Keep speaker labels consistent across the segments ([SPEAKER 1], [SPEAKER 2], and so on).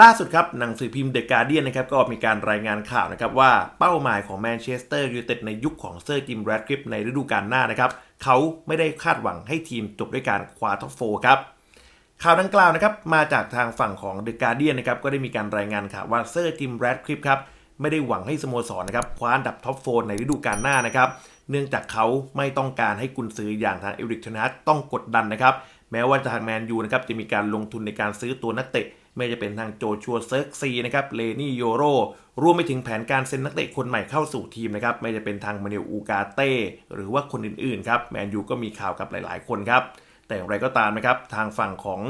[SPEAKER 1] ล่าสุดครับหนังสือพิมพ์เดอะการ์เดียนนะครับก็มีการรายงานข่าวนะครับว่าเป้าหมายของแมนเชสเตอร์ยูไนเต็ดในยุคของเซอร์จิมแรดคลิปในฤดูกาลหน้านะครับเขาไม่ได้คาดหวังให้ทีมจบด้วยการคว้าท็อปโฟครับข่าวดังกล่าวนะครับมาจากทางฝั่งของเดอะการ์เดียนนะครับก็ได้มีการรายงานข่าวว่าเซอร์จิมแรดคลิปครับไม่ได้หวังให้สโมสรนะครับคว้าอันดับท็อปโฟในฤดูกาลหน้านะครับเนื่องจากเขาไม่ต้องการให้กุนซืออย่างทางเอริกเทนฮัตต้องกดดันนะครับแม้ว่าทางแมนยูนะครับจะมีการลงทุนในการซื้อตัวนักเตะ ไม่จะเป็นทางโจชัวเซิร์กซีนะครับเลนี่โยโรรวมไปถึงแผนการเซ็นนักเตะคนใหม่เข้าสู่ทีมนะครับไม่จะเป็นทางมาเนลอูกาเต้หรือว่าคนอื่นๆครับแมนยูก็มีข่าวกับหลายๆคนครับแต่อย่างไรก็ตามนะครับทางฝั่งของ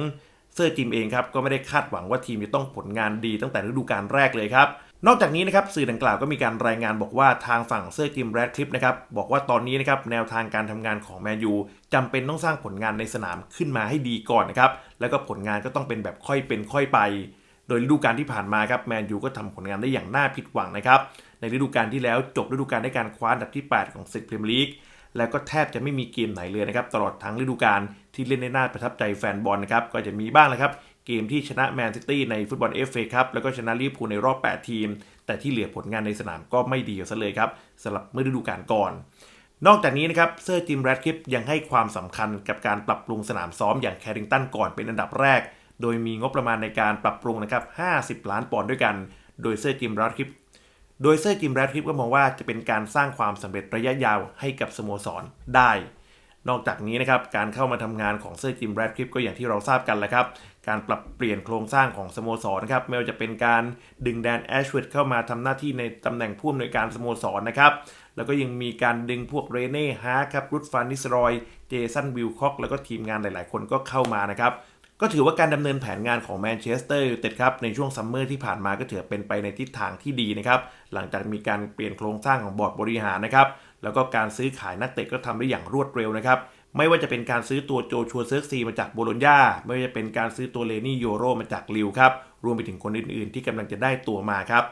[SPEAKER 1] เซอร์จิมเองครับก็ไม่ได้คาดหวังว่าทีมจะต้องผลงานดีตั้งแต่ฤดูกาลแรกเลยครับ นอกจากนี้นะครับสื่อดังกล่าวก็มีการรายงานบอกว่าทางฝั่งเซอร์จิมแรดคลิปนะครับบอกว่าตอนนี้นะครับแนวทางการทำงานของแมนยูจำเป็นต้องสร้างผลงานในสนามขึ้นมาให้ดีก่อนนะครับแล้วก็ผลงานก็ต้องเป็นแบบค่อยเป็นค่อยไป โดยฤดูกาลที่ผ่านมาครับแมนยูก็ทำผลงานได้อย่างน่าผิดหวังนะครับในฤดูกาลที่แล้วจบฤดูกาลด้วยการคว้าอันดับที่ 8 ของศึกพรีเมียร์ลีกแล้วก็แทบจะไม่มีเกมไหนเลยนะครับตลอดทั้งฤดูกาลที่เล่นได้น่าประทับใจแฟนบอลนะครับก็จะมีบ้างแหละครับ เกมที่ชนะแมนซิตี้ในฟุตบอลเอฟเอครับแล้วก็ชนะลิเวอร์พูลในรอบ 8 ทีม แต่ที่เหลือผลงานในสนามก็ไม่ดีซะเลยครับสำหรับเมื่อฤดูกาลก่อน นอกจากนี้นะครับเซอร์จิมแรดคลิปยังให้ความสำคัญกับการปรับปรุงสนามซ้อมอย่างแคริงตันก่อนเป็นอันดับแรก โดยมีงบประมาณในการปรับปรุงนะครับ50 ล้านปอนด์ด้วยกัน โดยเซอร์จิมแรดคลิปโดยเซอร์จิมแรดคลิปก็มองว่าจะเป็นการสร้างความสำเร็จระยะยาวให้กับสโมสรได้ นอกจากนี้นะครับการเข้ามาทำงานของเซอร์จิมแรดคลิปก็อย่างที่เราทราบกันแหละครับ การปรับเปลี่ยนโครงสร้างของสโมสรนะครับไม่ว่าจะเป็นการดึงแดนแอชเวดเข้ามาทำหน้าที่ในตำแหน่งผู้อำนวยการสโมสรนะครับแล้วก็ยังมีการดึงพวกเรเน่ฮาร์ครับรุดฟานนิสรอย เจสันวิลคอกแล้วก็ทีมงานหลาย ๆ คนก็เข้ามานะครับ ก็ถือว่าการดำเนินแผนงานของแมนเชสเตอร์ยูไนเต็ดครับในช่วงซัมเมอร์ที่ผ่านมาก็ถือเป็นไปในทิศทางที่ดีนะครับ หลังจากมีการเปลี่ยนโครงสร้างของบอร์ดบริหารนะครับ แล้วก็การซื้อขายนักเตะก็ทำได้อย่างรวดเร็วนะครับ ไม่ว่าจะเป็นการซื้อตัวโจชัวเซิร์กซีมาจากโบโลญญาไม่ว่าจะเป็นการซื้อตัวเลนี่โยโรมาจากลิวครับ รวมไปถึงคนอื่นๆ ที่กำลังจะได้ตัวมาครับ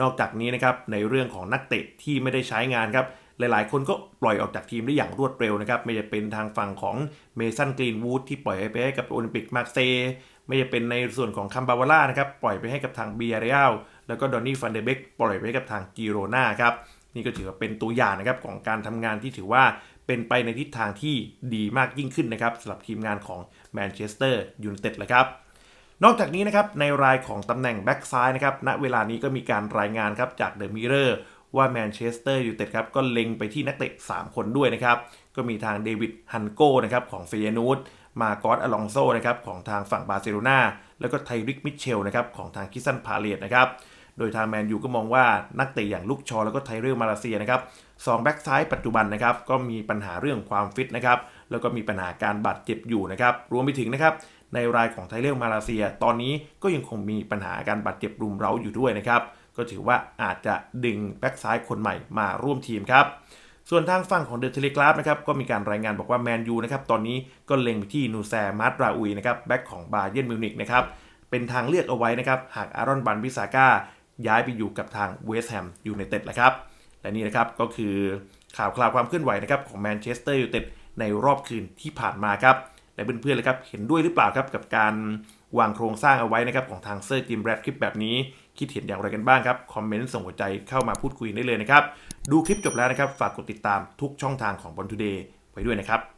[SPEAKER 1] นอกจากนี้นะครับในเรื่องของนักเตะที่ไม่ได้ใช้งานครับ หลายๆ คนก็ปล่อยออกจากทีมได้อย่างรวดเร็วนะครับ ไม่จะเป็นทางฝั่งของเมสันกรีนวูดที่ปล่อยไปให้กับโอลิมปิกมาร์เซย์ไม่จะเป็นในส่วนของคัมบาวาร่านะครับปล่อยไปให้กับทางเบียร์เรียลแล้วก็ดอนนี่ฟันเดเบกปล่อยไปให้กับทางกิโรนาครับนี่ก็ถือว่าเป็นตัวอย่างนะครับของการทำงานที่ถือว่าเป็นไปในทิศทางที่ดีมากยิ่งขึ้นนะครับสำหรับทีมงานของแมนเชสเตอร์ยูไนเต็ดเลยครับนอกจากนี้นะครับในรายของตำแหน่งแบ็กซ้ายนะครับณเวลานี้ก็มีการรายงานครับจากเดอะมิเรอร์ ว่าแมนเชสเตอร์ยูไนเต็ดครับก็เล็งไปที่นักเตะ 3 คนด้วยนะครับ ก็มีทางเดวิดฮันโก้นะครับของเฟยนูดมากอสอลองโซนะครับของทางฝั่งบาร์เซโลนาแล้วก็ไทริกมิเชลนะครับของทางคิสันพาเลตนะครับโดยทางแมนยูก็มองว่านักเตะอย่างลูกชอแล้วก็ไทเรลมาเลเซียนะครับสองแบ็กซ้ายปัจจุบันนะครับก็มีปัญหาเรื่องความฟิตนะครับแล้วก็มีปัญหาการบาดเจ็บอยู่นะครับรวมไปถึงนะครับในรายของไทเรลมาเลเซีย ตอนนี้ก็ยังคงมีปัญหาการบาดเจ็บรุมเร้าอยู่ด้วยนะครับ ก็ถือว่าอาจจะดึงแบ็กซ้ายคนใหม่มาร่วมทีมครับ ส่วนทางฝั่งของเดอะเทเลกราฟนะครับก็มีการรายงานบอกว่าแมนยูนะครับตอนนี้ก็เล็งไปที่นูแซมาร์ตราอุยนะครับแบ็กของบาเยนมิวนิกนะครับเป็นทางเลือกเอาไว้นะครับหากอารอนบันวิสาก้าย้ายไปอยู่กับทางเวสต์แฮมยูไนเต็ดแหละครับและนี่นะครับก็คือข่าวคราวความเคลื่อนไหวนะครับของแมนเชสเตอร์ยูไนเต็ดในรอบคืนที่ผ่านมาครับและเพื่อนๆเลยครับเห็นด้วยหรือเปล่าครับกับการ วางโครงสร้างเอาไว้นะครับของทางเซอร์จิมแรดคลิปแบบนี้ คิดเห็นอย่างไรกันบ้างครับ คอมเมนต์ส่งหัวใจเข้ามาพูดคุยได้เลยนะครับ ดูคลิปจบแล้วนะครับ ฝากกดติดตามทุกช่องทางของบอลทูเดย์ไว้ด้วยนะครับ